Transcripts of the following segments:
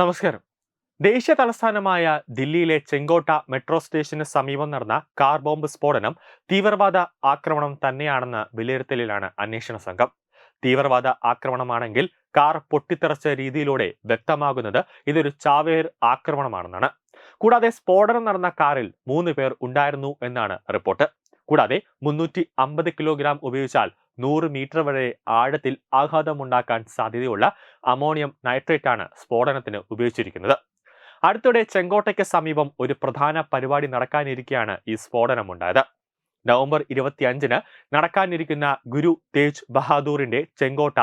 നമസ്കാരം. ദേശീയ തലസ്ഥാനമായ ദില്ലിയിലെ ചെങ്കോട്ട മെട്രോ സ്റ്റേഷന് സമീപം നടന്ന കാർ ബോംബ് സ്ഫോടനം തീവ്രവാദ ആക്രമണം തന്നെയാണെന്ന വിലയിരുത്തലിലാണ് അന്വേഷണ സംഘം. തീവ്രവാദ ആക്രമണമാണെങ്കിൽ കാർ പൊട്ടിത്തെറിച്ച രീതിയിലൂടെ വ്യക്തമാകുന്നത് ഇതൊരു ചാവേർ ആക്രമണമാണെന്നാണ്. കൂടാതെ സ്ഫോടനം നടന്ന കാറിൽ മൂന്ന് പേർ ഉണ്ടായിരുന്നു എന്നാണ് റിപ്പോർട്ട്. കൂടാതെ മുന്നൂറ്റി അമ്പത് കിലോഗ്രാം ഉപയോഗിച്ചാൽ നൂറ് മീറ്റർ വരെ ആഴത്തിൽ ആഘാതമുണ്ടാക്കാൻ സാധ്യതയുള്ള അമോണിയം നൈട്രേറ്റ് ആണ് സ്ഫോടനത്തിന് ഉപയോഗിച്ചിരിക്കുന്നത്. അടുത്തിടെ ചെങ്കോട്ടയ്ക്ക് സമീപം ഒരു പ്രധാന പരിപാടി നടക്കാനിരിക്കെയാണ് ഈ സ്ഫോടനമുണ്ടായത്. നവംബർ ഇരുപത്തിയഞ്ചിന് നടക്കാനിരിക്കുന്ന ഗുരു തേജ് ബഹാദൂറിന്റെ ചെങ്കോട്ട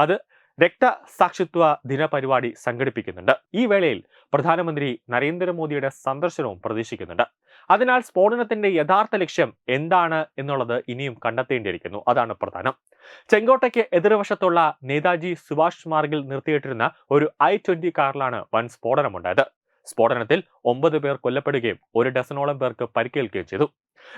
അത് രക്തസാക്ഷിത്വ ദിനപരിപാടി സംഘടിപ്പിക്കുന്നുണ്ട്. ഈ വേളയിൽ പ്രധാനമന്ത്രി നരേന്ദ്രമോദിയുടെ സന്ദർശനവും പ്രതീക്ഷിക്കുന്നുണ്ട്. അതിനാൽ സ്ഫോടനത്തിന്റെ യഥാർത്ഥ ലക്ഷ്യം എന്താണ് എന്നുള്ളത് ഇനിയും കണ്ടെത്തേണ്ടിയിരിക്കുന്നു. അതാണ് പ്രധാനം. ചെങ്കോട്ടയ്ക്ക് എതിർവശത്തുള്ള നേതാജി സുഭാഷ് മാർഗിൽ നിർത്തിയിട്ടിരുന്ന ഒരു ഐ ട്വന്റി കാറിലാണ് വൻ സ്ഫോടനമുണ്ടായത്. സ്ഫോടനത്തിൽ ഒമ്പത് പേർ കൊല്ലപ്പെടുകയും ഒരു ഡസനോളം പേർക്ക് പരിക്കേൽക്കുകയും ചെയ്തു.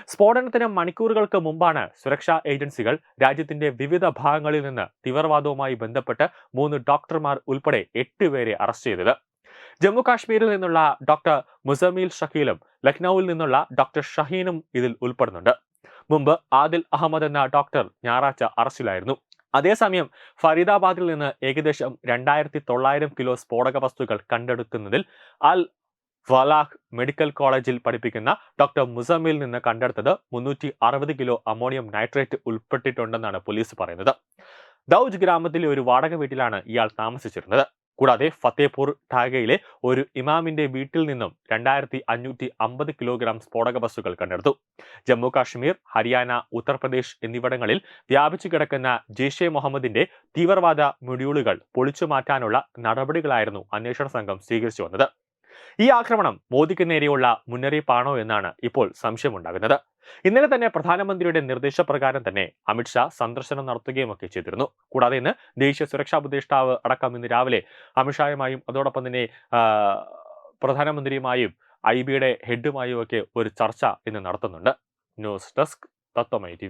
സ്ഫോടനത്തിന് മണിക്കൂറുകൾക്ക് മുമ്പാണ് സുരക്ഷാ ഏജൻസികൾ രാജ്യത്തിന്റെ വിവിധ ഭാഗങ്ങളിൽ നിന്ന് തീവ്രവാദവുമായി ബന്ധപ്പെട്ട് മൂന്ന് ഡോക്ടർമാർ ഉൾപ്പെടെ എട്ട് പേരെ അറസ്റ്റ് ചെയ്തത്. ജമ്മു കാശ്മീരിൽ നിന്നുള്ള ഡോക്ടർ മുസമീൽ ഷക്കീലും ലക്നൌവിൽ നിന്നുള്ള ഡോക്ടർ ഷഹീനും ഇതിൽ ഉൾപ്പെടുന്നുണ്ട്. മുമ്പ് ആദിൽ അഹമ്മദ് എന്ന ഡോക്ടർ ഞായറാഴ്ച അറസ്റ്റിലായിരുന്നു. അതേസമയം ഫരീദാബാദിൽ നിന്ന് ഏകദേശം രണ്ടായിരത്തി തൊള്ളായിരം കിലോ സ്ഫോടക വസ്തുക്കൾ കണ്ടെടുക്കുന്നതിൽ അൽ ഫലാഹ് മെഡിക്കൽ കോളേജിൽ പഠിപ്പിക്കുന്ന ഡോക്ടർ മുസമ്മിൽ നിന്ന് കണ്ടെടുത്തത് മുന്നൂറ്റി അറുപത് കിലോ അമോണിയം നൈട്രേറ്റ് ഉൾപ്പെട്ടിട്ടുണ്ടെന്നാണ് പോലീസ് പറയുന്നത്. ദൗജ് ഗ്രാമത്തിലെ ഒരു വാടക വീട്ടിലാണ് ഇയാൾ താമസിച്ചിരുന്നത്. കൂടാതെ ഫത്തേപൂർ ടാഗയിലെ ഒരു ഇമാമിന്റെ വീട്ടിൽ നിന്നും രണ്ടായിരത്തി അഞ്ഞൂറ്റി അമ്പത് കിലോഗ്രാം സ്ഫോടക വസ്തുക്കൾ കണ്ടെടുത്തു. ജമ്മു കാശ്മീർ ഹരിയാന ഉത്തർപ്രദേശ് എന്നിവിടങ്ങളിൽ വ്യാപിച്ചു കിടക്കുന്ന ജെയ്ഷെ മുഹമ്മദിന്റെ തീവ്രവാദ മൊഡ്യൂളുകൾ പൊളിച്ചു മാറ്റാനുള്ള നടപടികളായിരുന്നു അന്വേഷണ സംഘം സ്വീകരിച്ചു വന്നത്. ഈ ആക്രമണം മോദിക്ക് നേരെയുള്ള മുന്നറിയിപ്പാണോ എന്നാണ് ഇപ്പോൾ സംശയമുണ്ടാകുന്നത്. ഇന്നലെ തന്നെ പ്രധാനമന്ത്രിയുടെ നിർദ്ദേശപ്രകാരം തന്നെ അമിത്ഷാ സന്ദർശനം നടത്തുകയും ഒക്കെ ചെയ്തിരുന്നു. കൂടാതെ ഇന്ന് ദേശീയ സുരക്ഷാ ഉപദേഷ്ടാവ് അടക്കം ഇന്ന് രാവിലെ അമിത്ഷായുമായും അതോടൊപ്പം തന്നെ പ്രധാനമന്ത്രിയുമായും ഐ ബിയുടെ ഹെഡുമായും ഒക്കെ ഒരു ചർച്ച ഇന്ന് നടത്തുന്നുണ്ട്. ന്യൂസ് ഡെസ്ക് തത്വമൈ ടി